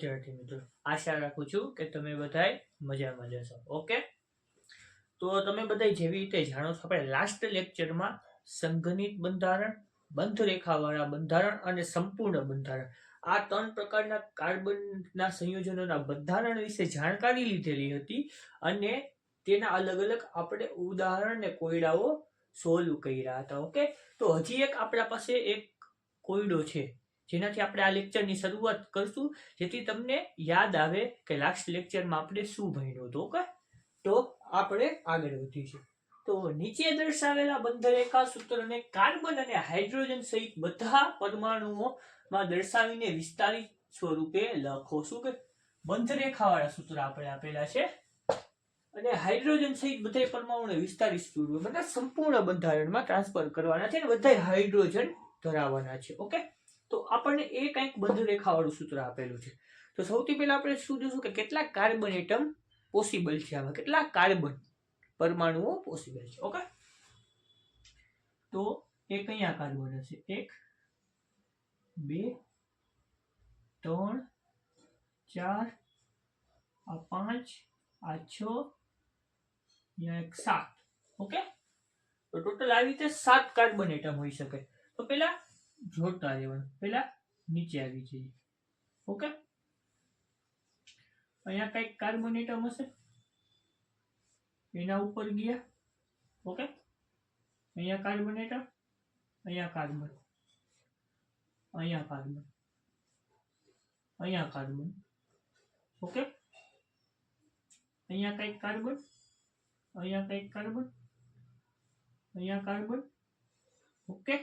વિદ્યાર્થી મિત્રો, આશા રાખું છું કે તમે બધાય મજામાં જશો ઓકે? તો તમે બધા જેવી રીતે જાણો છો, આપણે લાસ્ટ લેક્ચરમાં સંઘનિત બંધારણ બંધ રેખાવાળા બંધારણ અને સંપૂર્ણ બંધારણ, આ ત્રણ પ્રકારના કાર્બનના સંયોજનોના બંધારણ વિશે જાણકારી લીધેલી હતી અને તેના અલગ અલગ આપણે ઉદાહરણ ને કોયડાઓ સોલ્વ કર્યા હતા. ઓકે? તો હજી એક આપણા પાસે એક કોયડો છે. જેનાથી આપણે આ લેક્ચરની શરૂઆત કરશું, જેથી તમને યાદ આવે કે લાસ્ટ લેક્ચરમાં આપણે શું ભણ્યું હતું, ઓકે? તો આપણે આગળ વધીશું તો નીચે દર્શાવેલા બંધરેખા સૂત્રને કાર્બન અને હાઇડ્રોજન સહિત બધા પરમાણુઓમાં દર્શાવીને વિસ્તારિત સ્વરૂપે લખો શું કે બંધરેખાવાળા સૂત્ર આપણે આપેલા છે. અને હાઇડ્રોજન સહિત બધા પરમાણુને વિસ્તારિત સ્વરૂપે બધા સંપૂર્ણ બંધારણમાં ટ્રાન્સફર કરવાના છે અને બધા હાઇડ્રોજન ધરાવવાના છે, ઓકે? તો આપણને એ કંઈક બંધ રેખાવાળું સૂત્ર આપેલું છે. તો સૌથી પહેલાં આપણે શું જોશું કે કેટલા કાર્બન એટમ પોસિબલ છે આમાં? કેટલા કાર્બન પરમાણુઓ પોસિબલ છે? ઓકે? તો એક અહીંયા કાર્બન હશે. એક, બે, ત્રણ, ચાર, આ પાંચ, આ છ, અહીંયા એક સાત. ઓકે? તો ટોટલ આવી રીતે સાત કાર્બન એટમ હોઈ શકે. તો પેલા જોડતા રહેવાનું પેલા નીચે આવી જઈએ ઓકે અહીંયા કંઈક કાર્બન એટમ હશે એના ઉપર ગયા ઓકે અહીંયા કાર્બન એટમ અહીંયા કાર્બન અહીંયા કાર્બન અહીંયા કાર્બન ઓકે અહીંયા કંઈક કાર્બન અહીંયા કંઈક કાર્બન અહીંયા કાર્બન ઓકે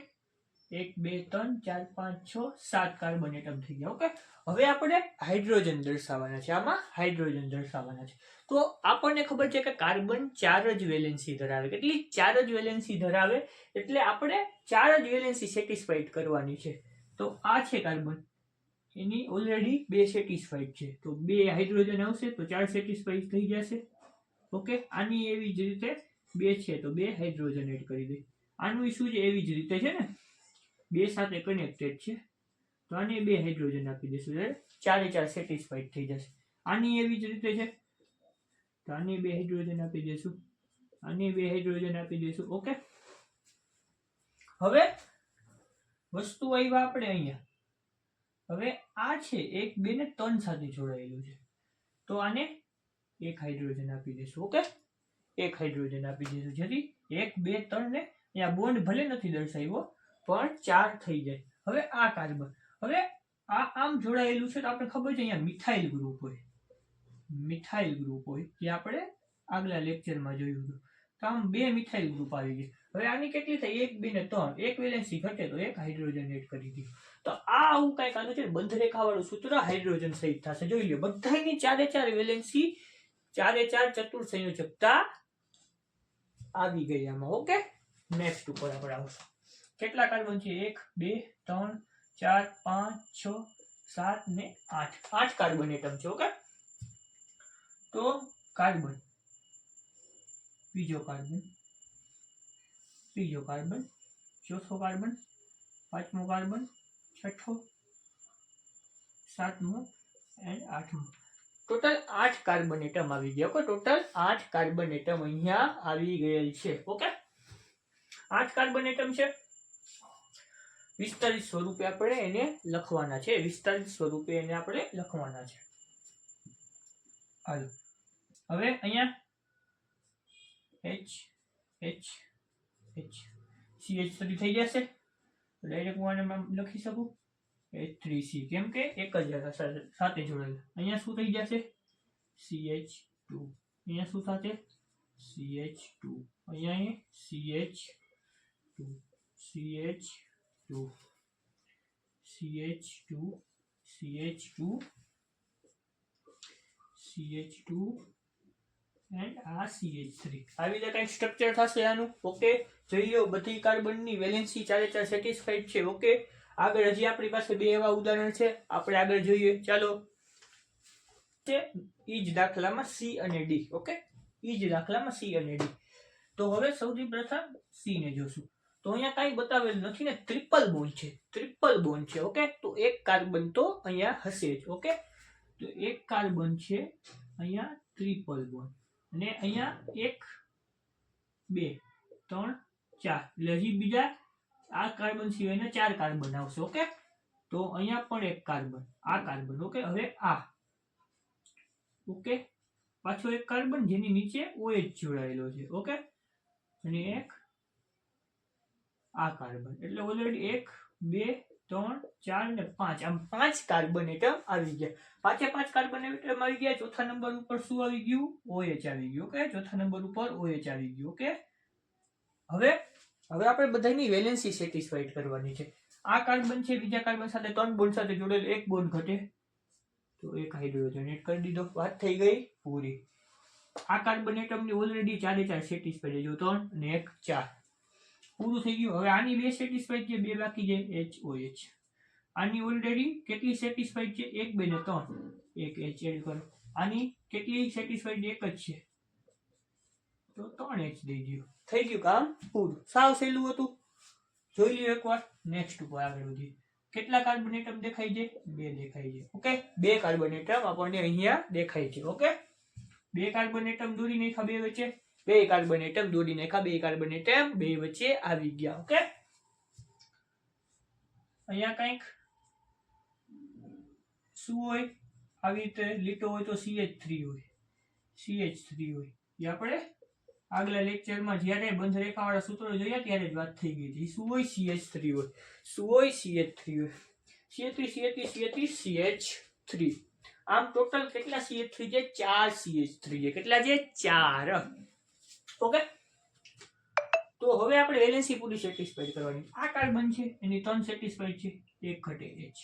એક, બે, ત્રણ, ચાર, પાંચ, છ, સાત કાર્બન એટમ થઈ ગયા, ઓકે? હવે આપણે હાઇડ્રોજન દર્શાવવાના છે. આમાં હાઇડ્રોજન દર્શાવવાના છે. તો આપણને ખબર છે કે કાર્બન ચાર જ વેલેન્સી ધરાવે. કેટલી? ચાર જ વેલેન્સી ધરાવે. એટલે આપણે ચાર જ વેલેન્સી સેટિસ્ફાઈડ કરવાની છે. તો આ છે કાર્બન. એની ઓલરેડી બે સેટિસ્ફાઈડ છે. તો બે હાઇડ્રોજન આવશે, તો ચાર સેટિસ્ફાઈડ થઈ જશે. ઓકે? આની એવી જ રીતે બે છે, તો બે હાઇડ્રોજન એડ કરી દે. આનું શું છે? એવી જ રીતે છે ને? બે સાથે કનેક્ટેડ છે. તો આને બે હાઇડ્રોજન આપી દઈશું. એટલે ચારે ચાર સેટિસ્ફાઈડ થઈ જશે. આની એવી જ રીતે છે. તો આને બે હાઇડ્રોજન આપી દઈશું. આને બે હાઇડ્રોજન આપી દઈશું. ઓકે હવે વસ્તુ આવ્યા આપણે અહીંયા. હવે આ છે એક બે ને ત્રણ સાથે જોડાયેલું છે. તો આને એક હાઇડ્રોજન આપી દઈશું. ઓકે એક હાઇડ્રોજન આપી દઈશું. જેથી એક, બે, ત્રણ ને અહીંયા બોન્ડ ભલે નથી દર્શાવ્યો પણ ચાર થઈ જાય. હવે આ કાર્બન. હવે આ આમ જોડાયેલું છે તો આપણે ખબર છે અહીંયા મિથાઇલ ગ્રુપ હોય. મિથાઇલ ગ્રુપ હોય જે આપણે આગલા લેક્ચરમાં જોયું હતું. તો આમ બે મિથાઇલ ગ્રુપ આવી ગયા હવે આની કેટલી થઈ? એક, બે ને ત્રણ. એક વેલેન્સી ઘટે તો એક હાઇડ્રોજન એડ કરી દીધું તો આ આવું કાંઈક આનું છે બંધ રેખાવાળું સૂત્ર હાઇડ્રોજન સહિત થશે. જોઈ લો બધાની ચારે ચાર વેલેન્સી ચારે ચાર ચતુર સંયોજકતા આવી ગઈ આમાં, ઓકે? નેક્સ્ટ ઉપર આપણે આવશું. કેટલા કાર્બન છે એક, બે, ત્રણ, ચાર, પાંચ, છ, સાત ને આઠ. આઠ કાર્બન એટમ છે, ઓકે? તો કાર્બન બીજો કાર્બન ત્રીજો કાર્બન ચોથો કાર્બન પાંચમો કાર્બન છઠ્ઠો, સાતમો એન્ડ આઠમો. ટોટલ આઠ કાર્બન એટમ આવી ગયા, ઓકે? ટોટલ આઠ કાર્બન એટમ અહીંયા આવી ગયેલ છે, ઓકે? આઠ કાર્બન એટમ છે. વિસ્તારિત સ્વરૂપે આપણે એને લખવાના છે. વિસ્તારિત સ્વરૂપે એને આપણે લખવાના છે. હાલો. હવે અહીંયા H H H C H three થઈ જશે. ડાયરેક્ટ હું આને લખી શકું? એચ થ્રી સી કેમ કે એક જ સાથે જોડેલા અહીંયા શું થઈ જશે? સી એચ ટુ અહીંયા શું થશે સી એચ ટુ અહીંયા C H two C H two CH2 CH2 CH2 and આ CH3 આવી રીતે કંઈક સ્ટ્રક્ચર થશે આનું. ઓકે જોઈ લો બધી કાર્બનની વેલેન્સી ચારે ચાર સેટિસ્ફાઈડ છે. ઓકે આગળ હજી આપણી પાસે બે એવા ઉદાહરણ છે. આપણે આગળ જોઈએ. ચાલો. તે ઈ જ દાખલામાં સી અને ડી ઓકે ઈ જ દાખલામાં સી અને ડી તો હવે સૌથી પ્રથમ સી ને જોશું. તો અહીંયા કાંઈ બતાવેલ નથી ને ટ્રિપલ બોન્ડ છે ટ્રિપલ બોન્ડ છે ઓકે તો એક કાર્બન તો અહીંયા હશે જ ઓકે તો એક કાર્બન છે અહીંયા ટ્રિપલ બોન્ડ અને અહીંયા એક, બે, ત્રણ, ચાર. એટલે હજી બીજા આ કાર્બન સિવાયના ચાર કાર્બન આવશે ઓકે તો અહીંયા પણ એક કાર્બન, આ કાર્બન ઓકે હવે આ ઓકે પાછો એક કાર્બન જેની નીચે ઓએચ જોડાયેલો છે ઓકે અને એક આ કાર્બન. એટલે ઓલરેડી એક, બે, ત્રણ, ચાર ને પાંચ. આમ પાંચ કાર્બન એટમ આવી ગયા. પાંચે પાંચ કાર્બન એટમ આવી ગયા. ચોથા નંબર ઉપર શું આવી ગયું? ઓએચ આવી ગયું ઓકે ચોથા નંબર ઉપર ઓએચ આવી ગયું ઓકે હવે હવે આપણે બધાની વેલેન્સી સેટિસ્ફાઈડ કરવાની છે. આ કાર્બન છે, બીજા કાર્બન સાથે ત્રણ બોન્ડ સાથે જોડેલ. એક બોન્ડ ઘટે તો એક હાઇડ્રોજન એડ કરી દીધો. વાત થઈ ગઈ પૂરી. આ કાર્બન એટમની ઓલરેડી ચારે ચાર સેટિસ્ફાઈડ જો ત્રણ અને એક, ચાર. પૂરું થઈ ગયું. હવે આની બે સેટિસ્ફાઈડ છે બે બાકી છે એચ ઓ એચ આની ઓલરેડી કેટલી સેટિસ્ફાઈડ છે? એક બે ને ત્રણ. એક એચ એડ કરો. આની કેટલી સેટિસ્ફાઈડ એક જ છે? તો ત્રણ એચ દઈ દો થઈ ગયું કામ પૂરું. સાવ સહેલું હતું. જોઈ લ્યો એકવાર. નેક્સ્ટ ઉપર આગળ વધીએ કેટલા કાર્બન એટમ દેખાય છે? બે દેખાય છે. ઓકે બે કાર્બન એટમ આપણને અહીંયા દેખાય છે. ઓકે બે કાર્બન એટમ દોરી નાખ્યા, બે વચ્ચે. બે કાર્બન એટમ દોડી નાખ્યા બે કાર્બન એટમ બે વચ્ચે આવી ગયા ઓકે અહીંયા કંઈક શું હોય આવી રીતે લીટો હોય તો CH3 હોય CH3 હોય એ આપણે આગલા લેક્ચરમાં જ્યારે બંધ રેખાવાળા સૂત્રો જોયા ત્યારે જ વાત થઈ ગઈ હતી શું હોય CH3 હોય શું હોય CH3 હોય CH3 CH3 CH3 CH3 આમ ટોટલ કેટલા CH3 છે ચાર CH3 છે કેટલા છે ચાર ઓકે તો હવે આપણે વેલેન્સી પૂરી સેટિસ્ફાઈડ કરવાની. આ કાર્બન છે એની ત્રણ સેટિસ્ફાઈડ છે, એક ઘટે એચ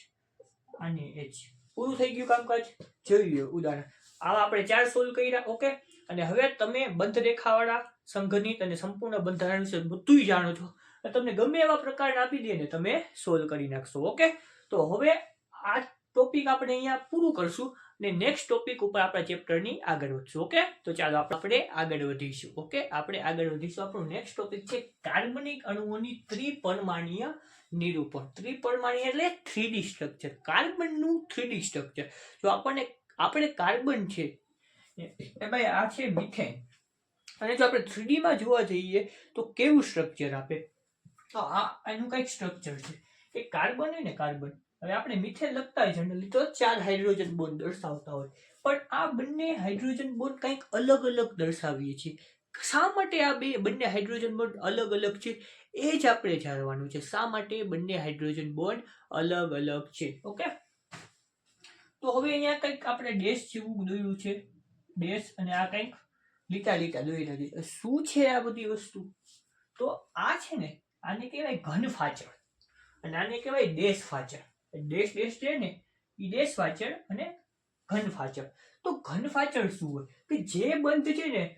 અને એચ પૂરું થઈ ગયું કામકાજ? જોઈ લ્યો, ઉદાહરણ. આવા આપણે ચાર સોલ્વ કર્યા ઓકે અને હવે તમે બંધ રેખાવાળા સંઘનિત અને સંપૂર્ણ બંધારણ વિશે બધું જાણો છો. તમને ગમે એવા પ્રકારના આપી દે ને તમે સોલ્વ કરી નાખશો ઓકે તો હવે આ ટોપિક આપણે અહીંયા પૂરું કરશું. ને નેક્સ્ટ ટોપિક ઉપર આપણા ચેપ્ટરની આગળ વધશું ઓકે તો ચાલો આપણે આગળ વધીશું ઓકે આપણે આગળ વધીશું. આપણું નેક્સ્ટ ટોપિક છે કાર્બનિક અણુઓની ત્રિપરમાણીય નિરૂપણ. ત્રિપરમાણીય એટલે થ્રીડી સ્ટ્રક્ચર કાર્બનનું થ્રીડી સ્ટ્રક્ચર જો આપણને, આપણે કાર્બન છે, એ ભાઈ આ છે મિથેન અને જો આપણે થ્રીડીમાં જોવા જઈએ, તો કેવું સ્ટ્રક્ચર આપે? તો આ, એનું કંઈક સ્ટ્રક્ચર છે. એ કાર્બન હોય ને કાર્બન? હવે આપણે મિથેન લખતા હોય જનરલી તો ચાર હાઇડ્રોજન બોન્ડ દર્શાવતા હોય. પણ આ બંને હાઇડ્રોજન બોન્ડ કંઈક અલગ અલગ દર્શાવીએ છીએ. શા માટે આ બે બંને હાઇડ્રોજન બોન્ડ અલગ અલગ છે? એ જ આપણે જાણવાનું છે. શા માટે બંને હાઇડ્રોજન બોન્ડ અલગ અલગ છે? ઓકે? તો હવે અહીંયા કંઈક આપણે ડેશ જેવું દોર્યું છે. ડેશ અને આ કંઈક લીટા લીટા દોર્યા છે શું છે આ બધી વસ્તુ? તો આ છે ને, આને કહેવાય ઘન ફાચળ અને આને કહેવાય ડેશ ફાચળ ડેશ ડેશ છે ને એ ડેશ ફાચર અને ઘન ફાચળ તો ઘન ફાચળ શું હોય? કે જે બંધ છે ને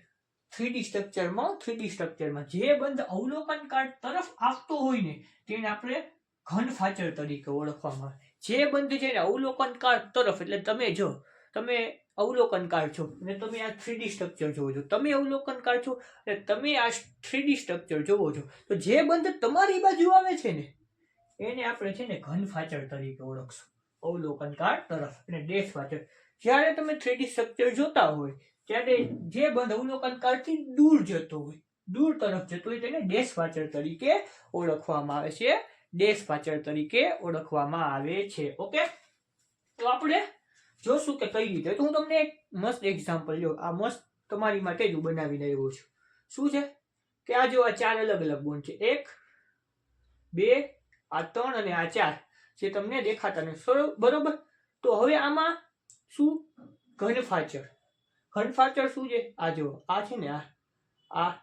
થ્રીડી સ્ટ્રક્ચરમાં થ્રીડી સ્ટ્રક્ચરમાં જે બંધ અવલોકન કાર્ડ તરફ આપતો હોય ને, તેને આપણે ઘન ફાચળ તરીકે ઓળખવામાં આવે. જે બંધ છે ને, અવલોકન કાર્ડ તરફ, એટલે તમે જો, તમે અવલોકનકાર છો, અને તમે આ થ્રીડી સ્ટ્રક્ચર જોવો છો. તમે અવલોકનકાર છો અને તમે આ થ્રીડી સ્ટ્રક્ચર જોવો છો. તો જે બંધ તમારી બાજુ આવે છે ને એને આપણે છે ને ઘન ફાચળ તરીકે ઓળખશું, અવલોકન કાર્ડ તરફ અને દેશ ફાચર. જ્યારે તમે થ્રીડી સ્ટ્રક્ચર જોતા હોય, ત્યારે જે બંધ અવલોકન કાર્ડથી દૂર જતો હોય, દૂર તરફ જતો હોય તેને દેશ ફાચર તરીકે ઓળખવામાં આવે છે. દેશ ફાચર તરીકે ઓળખવામાં આવે છે. ઓકે? તો આપણે જોશું કે કઈ રીતે. તો હું તમને એક મસ્ત એક્ઝામ્પલ જો આ મસ્ત તમારી માટે જ બનાવીને આવ્યો છું. શું છે? કે આ જો આ ચાર અલગ અલગ ગુણ છે. એક, બે આ ત્રણ અને આ ચાર જે તમને દેખાતા નથી. બરોબર? તો હવે આમાં શું? ઘન ઘનફાચર ઘન ફાચળ શું છે? આ જો આ છે ને આ આ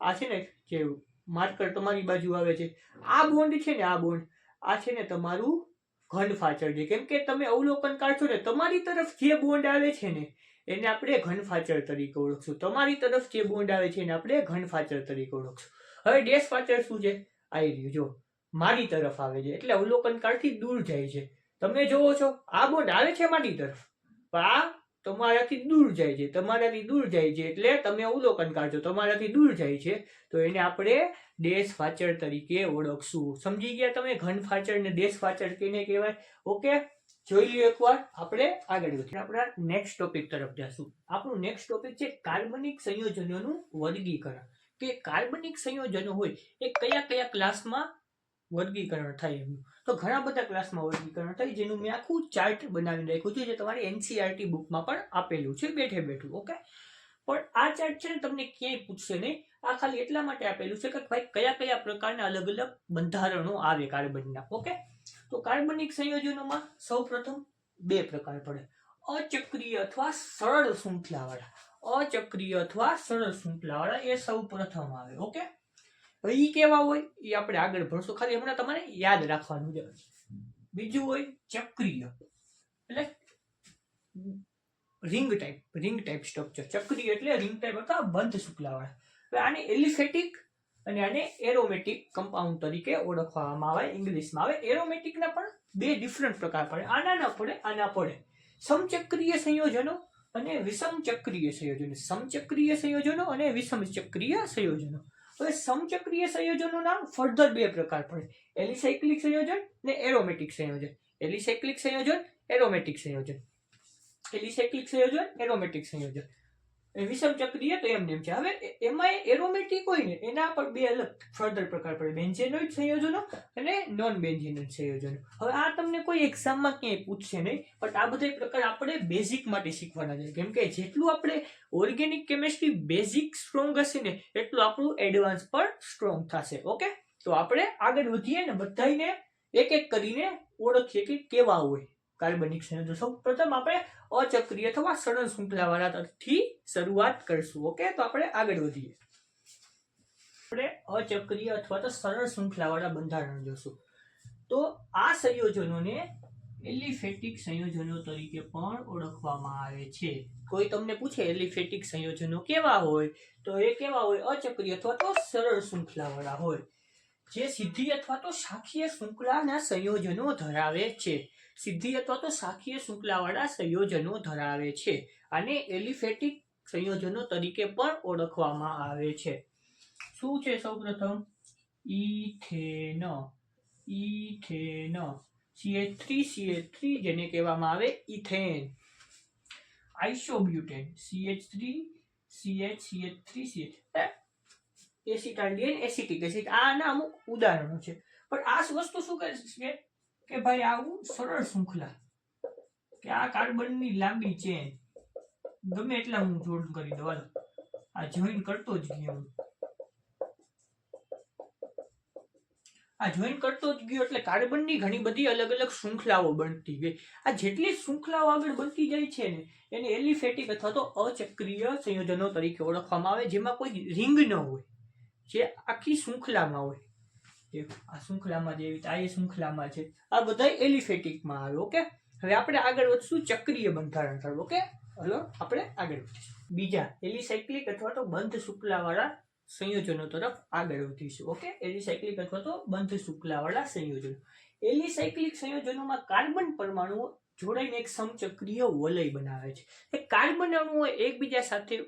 આ છે ને જે માર્કર તમારી બાજુ આવે છે. આ બોન્ડ છે ને આ બોન્ડ, આ છે ને તમારું ઘન ફાચળ છે. કેમ કે તમે અવલોકન કાઢશો ને, તમારી તરફ જે બોન્ડ આવે છે ને, એને આપણે ઘન ફાચળ તરીકે ઓળખશું. તમારી તરફ જે બોન્ડ આવે છે એને આપણે ઘન ફાચળ તરીકે ઓળખશું. હવે ડેશ ફાચર શું છે? આવી રહ્યું જો મારી તરફ આવે છે. એટલે અવલોકન કાળથી દૂર જાય છે. તમે જોવો છો, આ બોટ આવે છે મારી તરફ. પણ આ તમારાથી દૂર જાય છે. તમારાથી દૂર જાય છે એટલે તમે અવલોકન કાઢજો. તમારાથી દૂર જાય છે. તો એને આપણે દેશ ફાચર તરીકે ઓળખશું. સમજી ગયા તમે? ઘન ફાચર ને દેશ ફાચર કેને કહેવાય? ઓકે જોઈ લઈએ એકવાર. આપણે આગળ વધીએ. આપણા નેક્સ્ટ ટોપિક તરફ જઈશું આપણું નેક્સ્ટ ટોપિક છે કાર્બનિક સંયોજનોનું વર્ગીકરણ. કે કાર્બનિક સંયોજનો હોય, એ કયા કયા ક્લાસમાં વર્ગીકરણ થાય એમનું. તો ઘણા બધા ક્લાસમાં વર્ગીકરણ થાય જેનું મેં આખું ચાર્ટ બનાવીને રાખ્યું છે, જે તમારી એનસીઆરટી બુકમાં પણ આપેલું છે, બેઠે બેઠું ઓકે પણ આ ચાર્ટ છે ને તમને ક્યાંય પૂછશે નહીં. આ ખાલી એટલા માટે આપેલું છે કે ભાઈ કયા કયા પ્રકારના અલગ અલગ બંધારણો આવે કાર્બનના ઓકે તો કાર્બનિક સંયોજનોમાં સૌ પ્રથમ બે પ્રકાર પડે. અચક્રીય અથવા સરળ શૃંખલાવાળા. અચક્રીય અથવા સરળ શૃંખલાવાળા એ સૌ પ્રથમ આવે ઓકે હવે એ કેવા હોય? એ આપણે આગળ ભણશું. ખાલી હમણાં તમારે યાદ રાખવાનું છે બીજું હોય ચક્રીય. એટલે ring type ring type structure ચક્રીય એટલે રિંગ ટાઈપ અથવા બંધ શુક્લાવાળા. હવે આને એલિફેટિક અને આને એરોમેટિક કમ્પાઉન્ડ તરીકે ઓળખવામાં આવે. ઇંગ્લિશમાં આવે. એરોમેટિકના પણ બે ડિફરન્ટ પ્રકાર પડે. આના ના પડે, આના પડે. સમચક્રીય સંયોજનો અને વિષમચક્રીય સંયોજનો. સમચક્રીય સંયોજનો અને વિષમચક્રીય સંયોજનો. હવે સમચક્રીય સંયોજનોના ફર્ધર બે પ્રકાર પડે. એલિસાયક્લિક સંયોજન ને એરોમેટિક સંયોજન. એલિસાયક્લિક સંયોજન, એરોમેટિક સંયોજન. એલિસાયક્લિક સંયોજન, એરોમેટિક સંયોજન. એ વિષમચક્રીય તો એમ નેમ છે. હવે એમાં એરોમેટિક હોય ને, એના પર બે અલગ ફર્ધર પ્રકાર પડે. બેન્ઝેનોઇડ સંયોજનો અને નોન બેન્ઝેનોઇડ સંયોજનો. હવે આ તમને કોઈ એક્ઝામમાં ક્યાંય પૂછશે નહીં પણ આ બધા પ્રકાર આપણે બેઝિક માટે શીખવાના છે. કેમ કે જેટલું આપણે ઓર્ગેનિક કેમિસ્ટ્રી બેઝિક સ્ટ્રોંગ હશે ને, એટલું આપણું એડવાન્સ પણ સ્ટ્રોંગ થશે. ઓકે તો આપણે આગળ વધીએ ને બધાને એક એક કરીને ઓળખીએ કે કેવા હોય. કાર્બનિક સંયોજન. સૌ પ્રથમ આપણે અચક્રિય અથવા સળન શૃંખલાવાળા તરફથી શરૂઆત કરશું, ઓકે? તો આપણે આગળ વધીએ. આપણે અચક્રીય અથવા તો સરળ શૃંખલાવાળા બંધારણ જોશું. તો આ સંયોજનોને એલિફેટિક સંયોજનો તરીકે પણ ઓળખવામાં આવે છે. કોઈ તમને પૂછે એલિફેટિક સંયોજનો કેવા હોય, તો એ કેવા હોય? અચક્રીય અથવા તો સરળ શૃંખલાવાળા હોય. જે સિદ્ધિ અથવા તો શાખીય શૃંખલાના સંયોજનો ધરાવે છે. સિદ્ધિ અથવા તો શાખીય શૃંખલાવાળા સંયોજનો ધરાવે છે. અને એલિફેટિક સંયોજનો તરીકે પણ ઓળખવામાં આવે છે. શું છે સૌપ્રથમ? Ethane ethane CH three CH three જેને કહેવામાં આવે ethane isobutane. CH three CH. CH three CH acetylene acetic. Acid આના અમુક ઉદાહરણો છે. પણ આ વસ્તુ શું કહે છે કે ભાઈ આવું સરળ શૃંખલા. કે આ કાર્બનની લાંબી ચેન. ગમે એટલા હું જોડ કરી દઉં, હાલ. આ જોઈન કરતો જ ગયો. આ જોઈન કરતો જ ગયો એટલે કાર્બનની ઘણી બધી અલગ અલગ શૃંખલાઓ બનતી ગઈ. આ જેટલી શૃંખલાઓ આગળ બનતી જાય છે ને, એને એલિફેટિક અથવા તો અચક્રીય સંયોજનો તરીકે ઓળખવામાં આવે, જેમાં કોઈ રિંગ ન હોય, જે આખી શૃંખલામાં હોય. આ શૃંખલામાં જેવી આ એ શૃંખલામાં છે. આ બધા એલિફેટિકમાં આવે, ઓકે? હવે આપણે આગળ વધશું ચક્રીય બંધારણ તરફ ઓકે? હલો, આપણે આગળ બીજા, એલિસાયક્લિક અથવા તો બંધ શુક્લાવાળા સંયોજનો તરફ આગળ વધીશું, ઓકે? એલિસાયક્લિક અથવા તો બંધ શુક્લાવાળા સંયોજનો. એલિસાયક્લિક સંયોજનોમાં કાર્બન પરમાણુઓ જોડાઈને એક સમચક્રીય વલય બનાવે છે. એ કાર્બન અણુઓ એકબીજા સાથે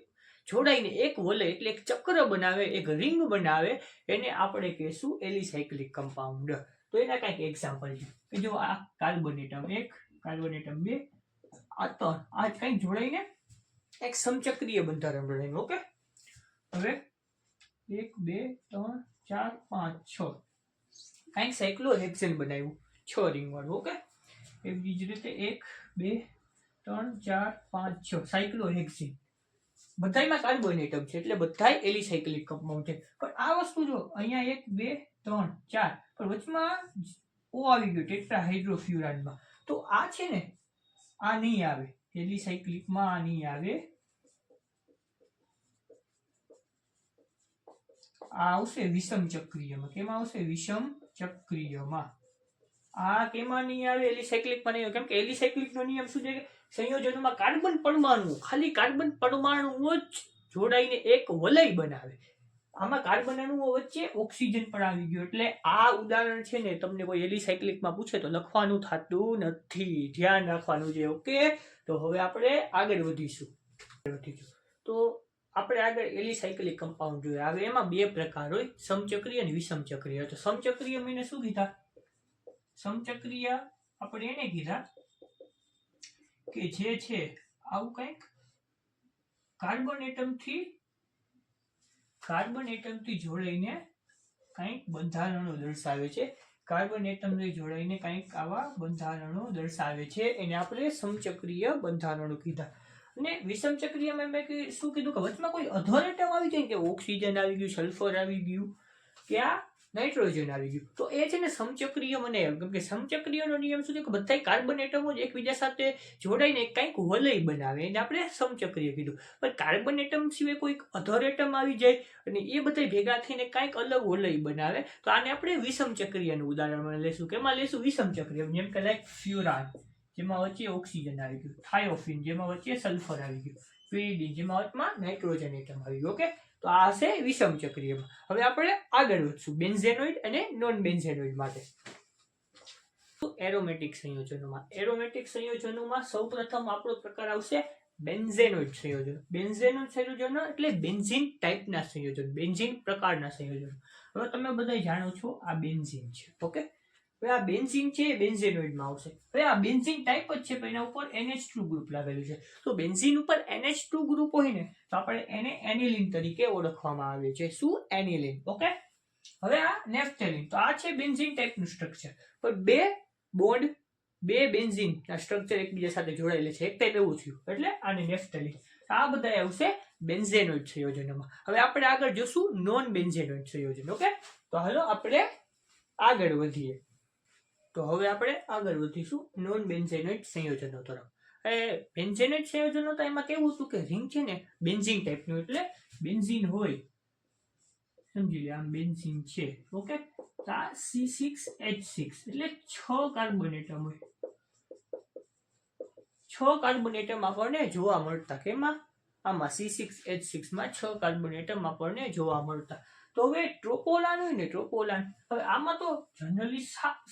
જોડાઈને એક વલય એટલે એક ચક્ર બનાવે, એક રિંગ બનાવે, એને આપણે કહીશું એલિસાયક્લિક કમ્પાઉન્ડ. તો એના કંઈક એક્ઝામ્પલ છે. કે જો આ કાર્બોનેટમ એક, કાર્બોનેટમ બે આ ત્રણ આ કંઈક જોડાઈને એક સમચક્રીય બંધારણ બનાવ્યું, ઓકે? હવે એક, બે, ત્રણ, ચાર, પાંચ, છ. કંઈક સાયક્લોહેક્સેન બનાવ્યું, છ રિંગ વાળું ઓકે એવી જ રીતે એક, બે, ત્રણ, ચાર, પાંચ, છ. સાયક્લોહેક્સિન બધાયમાં કાર્બોનેટમ છે, એટલે બધાય એલિસાયક્લિક કમ્પાઉન્ડ છે. પણ આ વસ્તુ જો અહીંયા એક, બે, ત્રણ, ચાર, પણ વચમાં ઓ આવી ગયો ટેટ્રા હાઇડ્રોફ્યુરાનમાં તો આ છે ને આ નહીં આવે. એલિસાયક્લિકમાં આ નહીં આવે. આવશે વિષમ ચક્રીયમાં. કેમાં આવશે? વિષમ ચક્રીયમાં. આ કેમાં નહીં આવે? એલિસાયક્લિકમાં નહીં આવે. કેમ કે એલિસાયક્લિકનો નિયમ શું છે કે સંયોજનોમાં કાર્બન પરમાણુ, ખાલી કાર્બન પરમાણુઓ જ જોડાઈને એક વલય બનાવે. આમાં કાર્બન વચ્ચે ઓક્સિજન પણ આવી ગયો. એટલે આ ઉદાહરણ છે ને, તમને કોઈ એલિસાયક્લિકમાં પૂછે તો લખવાનું થતું નથી. ધ્યાન રાખવાનું છે, ઓકે? તો હવે આપણે આગળ વધીશું. વધીશું તો આપણે આગળ એલિસાયક્લિક કમ્પાઉન્ડ જોઈએ. હવે એમાં બે પ્રકાર હોય, સમચક્રિય અને વિષમચક્રિય. તો સમચક્રિય મેં શું કીધા? સમચક્રિય આપણે એને કીધા કે જે છે, આવું કંઈક કાર્બન એટમથી કાર્બન એટમથી જોડાઈને કંઈક બંધારણો દર્શાવે છે. કાર્બન એટમથી જોડાઈને કંઈક આવા બંધારણો દર્શાવે છે. એને આપણે સમચક્રીય બંધારણો કીધા. અને વિષમચક્રીયમાં મેં શું કીધું કે વચમાં કોઈ અધર એટમ આવી જાય કે ઓક્સિજન આવી ગયું સલ્ફર આવી ગયું, કે આ નાઇટ્રોજન આવી ગયું. તો એ છે ને સમચક્રીય મને કેમ કે સમચક્રિયનો નિયમ શું છે કે બધા કાર્બન એટમો જ એકબીજા સાથે જોડાઈને કંઈક વલય બનાવે, એને આપણે સમચક્રિય કીધું. પણ કાર્બન એટમ સિવાય કોઈક અધર એટમ આવી જાય અને એ બધા ભેગા થઈને કંઈક અલગ વલય બનાવે, તો આને આપણે વિષમચક્રીયનું ઉદાહરણ લેશું. કેમાં લેશું? વિષમચક્રીય. જેમ કે લાઈક ફ્યુરાન જેમાં વચ્ચે ઓક્સિજન આવી ગયું. થાયોફિન જેમાં વચ્ચે સલ્ફર આવી ગયું. પીડી જેમાં વચમાં નાઇટ્રોજન એટમ આવી ગયું ઓકે તો આ હશે વિષમચક્રીયમાં હવે આપણે આગળ વધશું, બેન્ઝેનોઇડ અને નોન બેન્ઝેનોઇડ માટે એરોમેટિક સંયોજનોમાં. એરોમેટિક સંયોજનોમાં સૌપ્રથમ આપણો પ્રકાર આવશે બેન્ઝેનોઇડ સંયોજન. બેન્ઝેનોઇડ સંયોજનો એટલે બેન્ઝીન ટાઈપના સંયોજન, બેન્ઝીન પ્રકારના સંયોજનો. હવે તમે બધા જાણો છો આ બેન્ઝીન છે, ઓકે? હવે આ બેન્ઝીન છે એ બેન્ઝેનોઇડમાં આવશે. હવે આ બેન્ઝીન ટાઈપ જ છે, પણ એના ઉપર NH2 ગ્રુપ લાગેલું છે. તો બેન્ઝીન ઉપર NH2 ગ્રુપ હોય ને, તો આપણે એને એનિલિન તરીકે ઓળખવામાં આવે છે શું? Aniline okay? હવે આ નેફ્થેલિન તો આ છે બેન્ઝીન ટાઈપનું સ્ટ્રક્ચર પણ બે બોન્ડ બે બેન્ઝીન આ સ્ટ્રક્ચર એકબીજા સાથે જોડાયેલા છે. એક ટાઈપ એવું થયું. એટલે આને નેફ્થેલિન આ બધા આવશે બેન્ઝેનોઇડ સંયોજનોમાં. હવે આપણે આગળ જોશું નોન બેન્ઝેનોઇડ સંયોજન. ઓકે? તો હાલો આપણે આગળ વધીએ. તો હવે આપણે આગળ વધીશું નોન બેન્ઝેનોઇડ સંયોજનો તરફ. એ બેન્ઝેનેટ સંયોજનો તો એમાં કેવું હતું કે રિંગ છે ને બેન્ઝીન ટાઈપનું એટલે બેન્ઝીન હોય. સમજી લે આમ બેન્ઝીન છે. ઓકે? આ સી સિક્સ એચ સિક્સ એટલે છ કાર્બન એટમ હોય. છ કાર્બન એટમ આપણને જોવા મળતા કેમાં? આમાં સી સિક્સ એચ સિક્સમાં છ કાર્બન એટમ આપણને જોવા મળતા. તો હવે ટ્રોપોલાન હોય ને, ટ્રોપોલાન. હવે આમાં તો જનરલી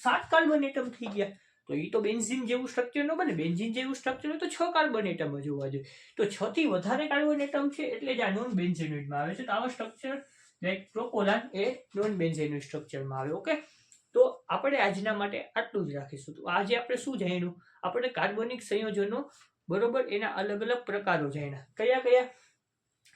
સાત કાર્બન એટમ થઈ ગયા. તો એ તો બેન્ઝિન જેવું સ્ટ્રક્ચર ન બને. બેન્ઝિન જેવું સ્ટ્રક્ચર હોય તો છ કાર્બન એટમ જ હોવા જોઈએ. તો છ થી વધારે કાર્બન એટમ છે એટલે જ આ નોન બેન્ઝેનોઇડમાં આવે છે. તો આવા સ્ટ્રક્ચર લાઈક પ્રોપોલાન એ નોન બેન્ઝેનોઇડ સ્ટ્રક્ચરમાં આવે ઓકે તો આપણે આજના માટે આટલું જ રાખીશું. તો આજે આપણે શું જાણ્યું? આપણે કાર્બનિક સંયોજનો બરોબર એના અલગ અલગ પ્રકારો જાણ્યા. કયા કયા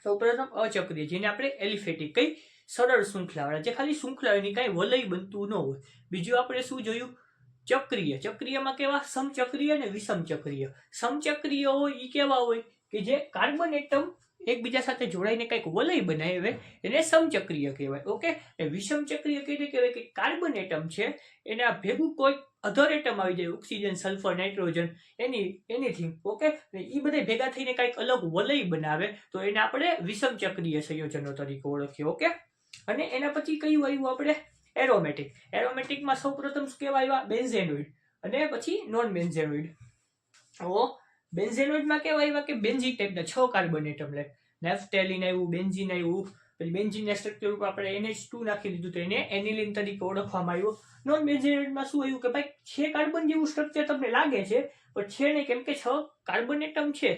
સૌપ્રથમ અચક્રીય, જેને આપણે એલિફેટિક કઈ સરળ શૃંખલાવાળા જે ખાલી શૃંખલા એની કાંઈ વલય બનતું ન હોય. બીજું આપણે શું જોયું? ચક્રીય. ચક્રીયમાં કેવા? સમચક્રીય અને વિષમચક્રીય. સમચક્રીય હોય એ કેવા હોય? કે જે કાર્બન એટમ એકબીજા સાથે જોડાઈને કંઈક વલય બનાવે એને સમચક્રીય કહેવાય. ઓકે? એ વિષમચક્રીય રીતે કહેવાય? કે કાર્બન એટમ છે, એને આ ભેગું કોઈ અધર એટમ આવી જાય, oxygen, sulphur, nitrogen, any, anything. Okay? એ બધા ભેગા થઈને કંઈક અલગ વલય બનાવે, તો એને આપણે વિષમચક્રીય સંયોજનો તરીકે ઓળખીએ. ઓકે? અને એના પછી કયું આવ્યું આપણે? એરોમેટિક એરોમેટિકમાં સૌપ્રથમ શું કહેવાય આવ્યા બેન્ઝેનોઇડ અને પછી નોન બેન્ઝેનોઇડ ઓ બેન્ઝેનોઇડમાં કેવા આવ્યા કે બેન્ઝી ટાઈપના છ કાર્બન એટમ લે નેફ્ટેલિન આવ્યું બેન્ઝીન આવ્યું, પછી બેન્ઝીનના સ્ટ્રક્ચર ઉપર આપણે NH2 નાખી દીધું તો એને એનિલિન તરીકે ઓળખવામાં આવ્યું. નોન બેન્ઝેનોઇડમાં શું આવ્યું કે ભાઈ, છે કાર્બન જેવું સ્ટ્રક્ચર તમને લાગે છે, પણ છે નહીં, કેમ કે છ કાર્બન એટમ છે.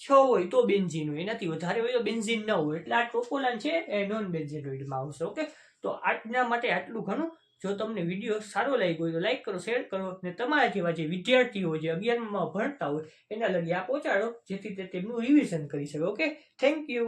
છ હોય તો બેન્ઝિન હોય. એનાથી વધારે હોય તો બેન્ઝિન ન હોય. એટલે આ ટ્રોપોલાન છે એ નોન બેન્ઝેનોઇડમાં આવશે ઓકે તો આજના માટે આટલું ઘણું. જો તમને વીડિયો સારો લાગ્યો હોય તો લાઈક કરો શેર કરો અને તમારા જેવા જે વિદ્યાર્થીઓ જે અગિયારમાં ભણતા હોય એના લગી આ પહોંચાડો, જેથી તે તેમનું રિવિઝન કરી શકે ઓકે થેન્ક યુ